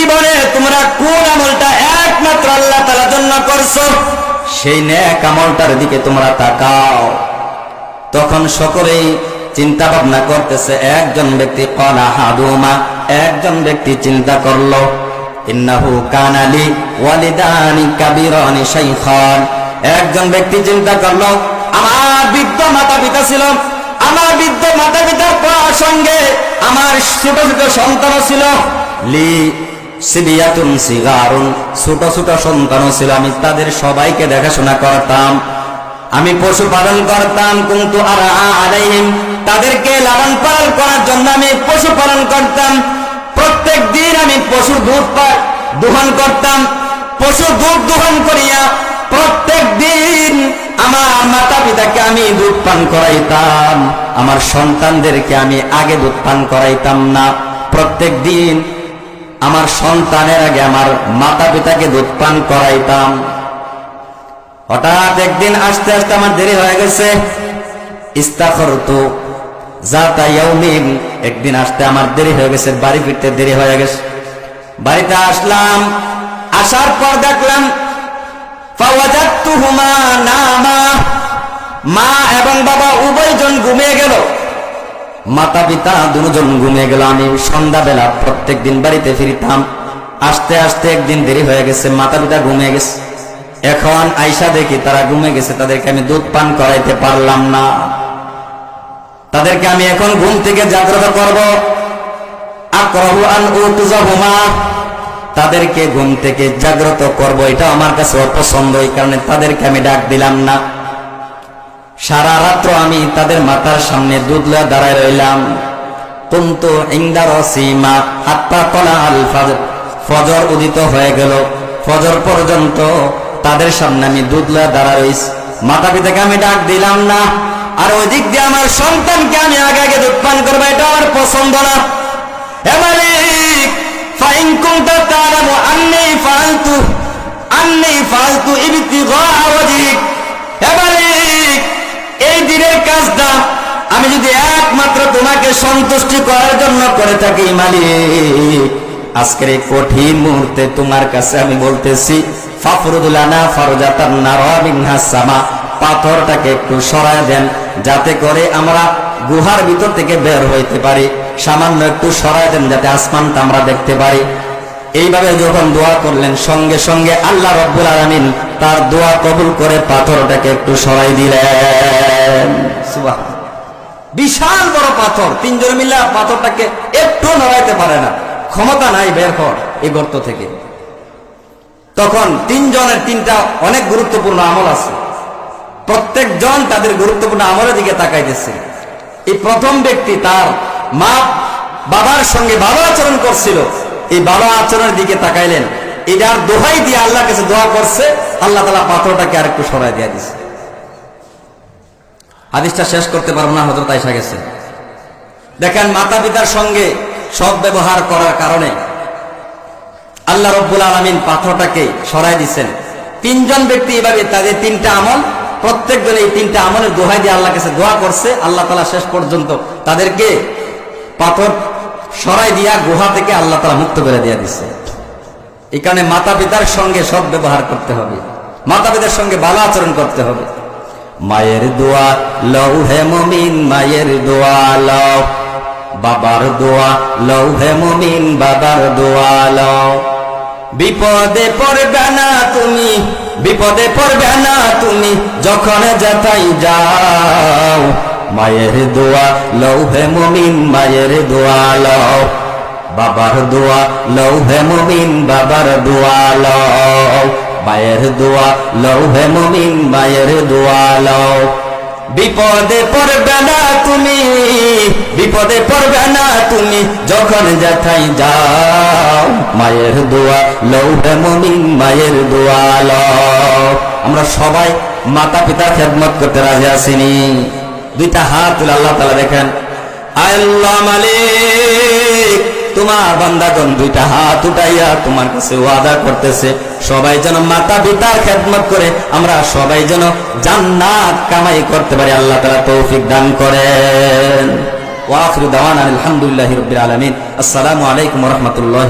জীবনে তোমরা কোন আমলটা একমাত্র আল্লাহ তালার জন্য করছ? সেই ন্যাক আমলটার দিকে তোমরা তাকাও। তখন সকলেই চিন্তা ভাবনা করতেছে, একজন ব্যক্তি কলা হাদুমা, একজন ব্যক্তি চিন্তা করল একজন ব্যক্তি চিন্তা করল, আমার বৃদ্ধ মাতা পিতা ছিল, আমার বৃদ্ধ মাতা পিতার সঙ্গে আমার ছোট ছোট সন্তান ছিল। লি সিবিয়াতুন সিগারুন। ছোট ছোট সন্তান ছিল, আমি তাদের সবাইকে দেখাশোনা করতাম। আমি পশুপালন করতাম, কিন্তু আর আলাইহিম। তাদেরকে লালন পালন করার জন্য আমি করতাম। প্রত্যেক দিন আমি পশুর দুধ দোহন করতাম। পশুর দুধ দোহন করিয়া প্রত্যেক দিন আমার মাতা পিতাকে আমি দুধ পান করাইতাম। আমার সন্তানদেরকে আমি আগে দুধ পান করাইতাম না। প্রত্যেক দিন আমার সন্তানের আগে আমার মাতা পিতাকে দুধ পান করাইতাম। হঠাৎ একদিন আস্তে আস্তে আমার দেরি হয়ে গেছে। ইস্তাখর তো ইয়াউমিন, একদিন আসতে আমার দেরি হয়ে গেছে, বাড়ি ফিরতে দেরি হয়ে গেছে। বাড়িতে আসলাম, আসার পর দেখলাম মা এবং বাবা উভয়জন ঘুমিয়ে গেল। মাতা পিতা দুজন ঘুমিয়ে গেল আমি সন্ধ্যাবেলা প্রত্যেক দিন বাড়িতে ফিরতাম। আস্তে আস্তে একদিন দেরি হয়ে গেছে মাতা পিতা ঘুমিয়ে গেছে। এখন আইসা দেখি তারা ঘুমে গেছে, তাদেরকে আমি দুধ পান করাইতে পারলাম না। তাদেরকে আমি এখন ঘুম থেকে জাগ্রত করব। তাদেরকে ঘুম থেকে জাগ্রত করব এটা আমার কাছে অপছন্দ, এই কারণে তাদেরকে আমি ডাক দিলাম না। সারা রাত্র আমি তাদের মাথার সামনে দুধলা দাঁড়ায় রইলাম। কুন্তু ইংদার সীমা হাত্তা কলা আল ফাজর। ফজর উদিত হয়ে গেল। ফজর পর্যন্ত তাদের সামনে আমি দুধলা দাঁড়া রইস। মাতা পিতাকে আমি ডাক দিলাম না। আর ওই দিক দিয়ে আমার সন্তানকে আমি আগে আগে দুধ পান করব, এটা আমার পছন্দ না। হে মালিক, ফাইন কুনতা তাআলামু আন্নী কাজটা আমি যদি একমাত্র তোমাকে সন্তুষ্টি করার জন্য করে থাকি, মালিক, আজকের এই কঠিন মুহূর্তে তোমার কাছে আমি বলতেছি ফাফরুদুলানা সামা, পাথরটাকে একটু সরায় দেন, যাতে করে আমরা গুহার ভিতর থেকে বের হইতে পারি। সামান্য একটু সরায় দেন, যাতে আসমানটা আমরা দেখতে পারি। এইভাবে যখন দোয়া করলেন, সঙ্গে সঙ্গে আল্লাহ রব্বুল আলামিন তার দোয়া কবুল করে পাথরটাকে একটু সরাই দিলেন। বিশাল বড় পাথর, তিনজন মিলে পাথরটাকে একটু নড়াইতে পারে না। ক্ষমতা নাই বের কর এই গর্ত থেকে। তখন তিনজনের তিনটা অনেক গুরুত্বপূর্ণ আমল আছে। প্রত্যেকজন তাদের গুরুত্বপূর্ণ আমলের দিকে তাকাইতেছে। এই প্রথম ব্যক্তি তার মা বাবার সঙ্গে ভালো আচরণ করছিল। এই ভালো আচরণের দিকে তাকাইলেন। এটার দোহাই দিয়ে আল্লাহর কাছে দোয়া করছে, আল্লাহ তালা পাথরটাকে আর একটু সরাই দিয়ে দিছে। হাদিসটা শেষ করতে পারব না হজরত আইসা গেছে। দেখেন মাতা পিতার সঙ্গে সব ব্যবহার করার কারণে আল্লাহ রব্বুল আলমিন পাথরটাকে সরাই দিচ্ছেন তিনজন ব্যক্তি এভাবে তাদের তিনটা আমল, প্রত্যেকজন এই তিনটা আমলের দোহাই দিয়ে আল্লাহ কাছে দোয়া করছে, আল্লাহ তালা শেষ পর্যন্ত তাদেরকে পাথর সরাই দিয়া গুহা থেকে আল্লাহ তালা মুক্ত করে দিয়া দিছে। এই কারণে মাতা পিতার সঙ্গে সব ব্যবহার করতে হবে। মাতা পিতার সঙ্গে ভালো আচরণ করতে হবে। মায়ের দোয়া, লও হে মমিন, মায়ের দোয়া লও। বাবার দোয়া, লও হে মমিন, বাবার দোয়া লও। বিপদে পড়বে না তুমি, বিপদে পড়বে না তুমি, যখন যাতাই যাও। মায়ের দোয়া লৌ হে মমিন, মায়ের দোয়া লও। বাবার দোয়া লৌ হে মমিন, বাবার দোয়া লও। মায়ের দোয়া লৌ হে মমিন, মায়ের দোয়া লও। বিপদে পড়বে না তুমি, বিপদে পড়বে না তুমি, যখন যাথাই যাও। মায়ের দোয়া লও হে মমিন, মায়ের দোয়া লও। আমরা সবাই মাতা পিতার খেদমত করতে রাজি আসিনি দুইটা হাত তুলে আল্লাহ তালা দেখেন। আল্লাহ মালিক, তোমার বান্দাগণ দুইটা হাত উঠাইয়া তোমার কাছে ওয়াদা করতেছে, সবাই যেন মাতা পিতার খেদমত করে, আমরা সবাই যেন জান্নাত কামাই করতে পারি, আল্লাহ তারা তৌফিক দান করেন। ওয়াখির দাওয়ান আলহামদুলিল্লাহ রবিল আলমিন। আসসালামু আলাইকুম রহমতুল্লাহ